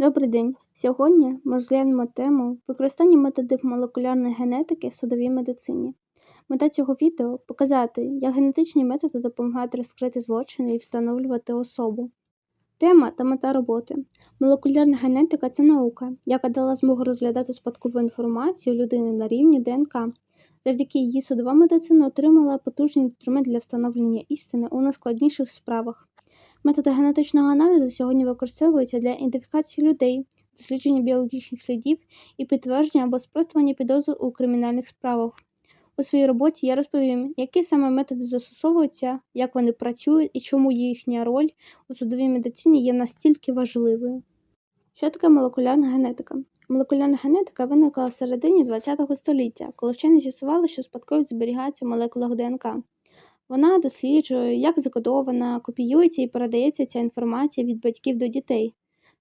Добрий день! Сьогодні ми розглянемо тему використання методів молекулярної генетики в судовій медицині. Мета цього відео показати, як генетичні методи допомагають розкрити злочини і встановлювати особу. Тема та мета роботи. Молекулярна генетика це наука, яка дала змогу розглядати спадкову інформацію людини на рівні ДНК. Завдяки її судова медицина отримала потужний інструмент для встановлення істини у найскладніших справах. Методи генетичного аналізу сьогодні використовуються для ідентифікації людей, дослідження біологічних слідів і підтвердження або спростування підозр у кримінальних справах. У своїй роботі я розповім, які саме методи застосовуються, як вони працюють і чому їхня роль у судовій медицині є настільки важливою. Що таке молекулярна генетика? Молекулярна генетика виникла в середині ХХ століття, коли вчені з'ясували, що спадковість зберігається в молекулах ДНК. Вона досліджує, як закодована, копіюється і передається ця інформація від батьків до дітей.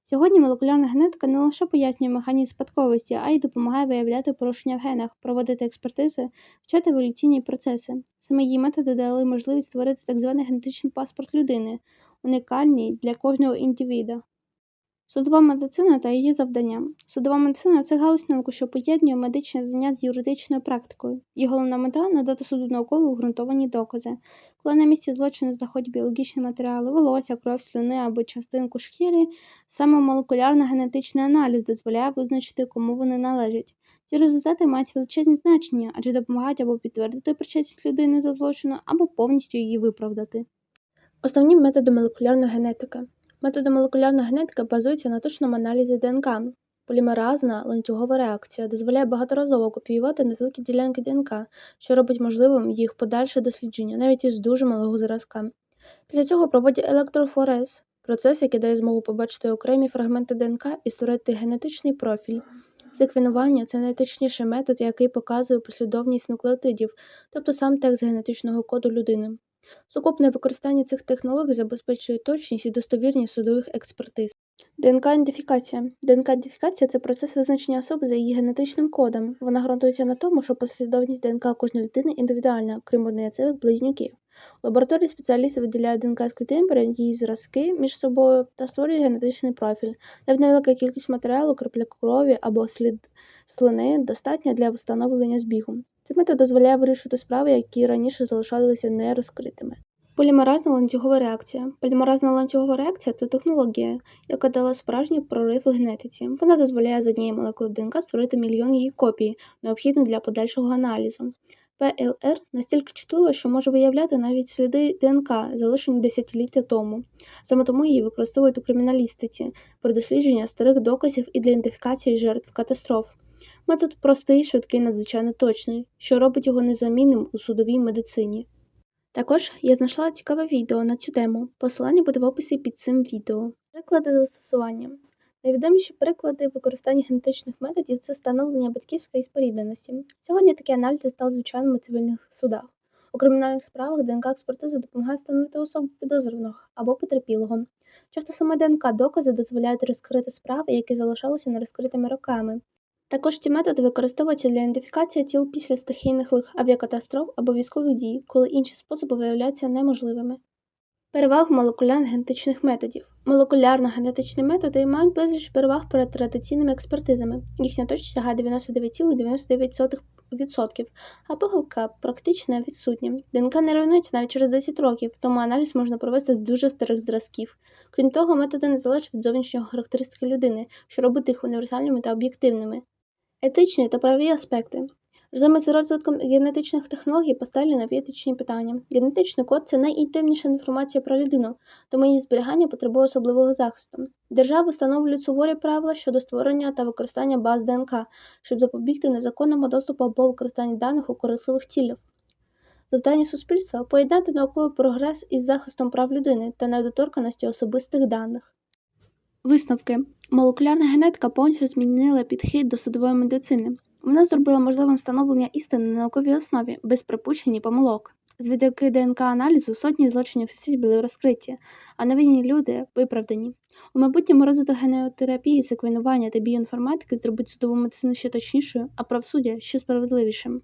Сьогодні молекулярна генетика не лише пояснює механізм спадковості, а й допомагає виявляти порушення в генах, проводити експертизи, вчати еволюційні процеси. Саме її методи дали можливість створити так званий генетичний паспорт людини, унікальний для кожного індивіда. Судова медицина та її завдання. Судова медицина це галузь науки, що поєднує медичне знання з юридичною практикою. Її головна мета надати суду науково обґрунтовані докази. Коли на місці злочину знаходять біологічні матеріали, волосся, кров, слюни або частинку шкіри, саме молекулярно-генетичний аналіз дозволяє визначити, кому вони належать. Ці результати мають величезні значення, адже допомагають або підтвердити причетність людини до злочину, або повністю її виправдати. Основні методи молекулярної генетики. Методи молекулярної генетики базуються на точному аналізі ДНК. Полімеразна ланцюгова реакція дозволяє багаторазово копіювати невеликі ділянки ДНК, що робить можливим їх подальше дослідження, навіть із дуже малого зразка. Після цього проводять електрофорез процес, який дає змогу побачити окремі фрагменти ДНК і створити генетичний профіль. Секвенування це найточніший метод, який показує послідовність нуклеотидів, тобто сам текст генетичного коду людини. Сукупне використання цих технологій забезпечує точність і достовірність судових експертиз. ДНК-ідентифікація. ДНК-ідентифікація це процес визначення особи за її генетичним кодом. Вона ґрунтується на тому, що послідовність ДНК кожної людини індивідуальна, крім однояцевих близнюків. Лабораторії спеціалісти виділяють ДНК з клітин, її зразки між собою та створюють генетичний профіль. Навіть невелика кількість матеріалу, крапля крові або слід слини достатня для встановлення збігу. Цей метод дозволяє вирішити справи, які раніше залишалися нерозкритими. Полімеразна ланцюгова реакція. Полімеразна ланцюгова реакція це технологія, яка дала справжній прорив у генетиці. Вона дозволяє з однієї молекули ДНК створити мільйон її копій, необхідних для подальшого аналізу. ПЛР настільки чутлива, що може виявляти навіть сліди ДНК, залишені десятиліття тому. Саме тому її використовують у криміналістиці при дослідженні старих доказів і для ідентифікації жертв катастроф. Метод простий, швидкий, надзвичайно точний, що робить його незамінним у судовій медицині. Також я знайшла цікаве відео на цю тему. Посилання буде в описі під цим відео. Приклади застосування. Найвідоміші приклади використання генетичних методів це встановлення батьківської спорідненості. Сьогодні такі аналізи стали звичайним у цивільних судах. У кримінальних справах ДНК-експертиза допомагає встановити особу підозрюваного або потерпілого. Часто саме ДНК-докази дозволяють розкрити справи, які залишалися нерозкритими роками. Також ці методи використовуються для ідентифікації тіл після стихійних лих, авіакатастроф або військових дій, коли інші способи виявляються неможливими. Переваг молекулярно-генетичних методів. Молекулярно-генетичні методи мають безліч переваг перед традиційними експертизами. Їхня точність сягає 99,99%, а похибка практично відсутня. ДНК не руйнується навіть через 10 років, тому аналіз можна провести з дуже старих зразків. Крім того, методи не залежать від зовнішнього характеристики людини, що робить їх універсальними та об'єктивними. Етичні та правові аспекти. Разом з розвитком генетичних технологій поставлені нові етичні питання. Генетичний код це найінтимніша інформація про людину, тому її зберігання потребує особливого захисту. Держави встановлюють суворі правила щодо створення та використання баз ДНК, щоб запобігти незаконному доступу або використанню даних у корисливих цілях. Завдання суспільства поєднати науковий прогрес із захистом прав людини та недоторканості особистих даних. Висновки. Молекулярна генетика повністю змінила підхід до судової медицини. Вона зробила можливим встановлення істини на науковій основі, без припущень і помилок. Завдяки ДНК-аналізу сотні злочинів світі були розкриті, а невинні люди виправдані. У майбутньому розвиток генеотерапії, секвенування та біоінформатики зробить судову медицину ще точнішою, а правосуддя ще справедливішим.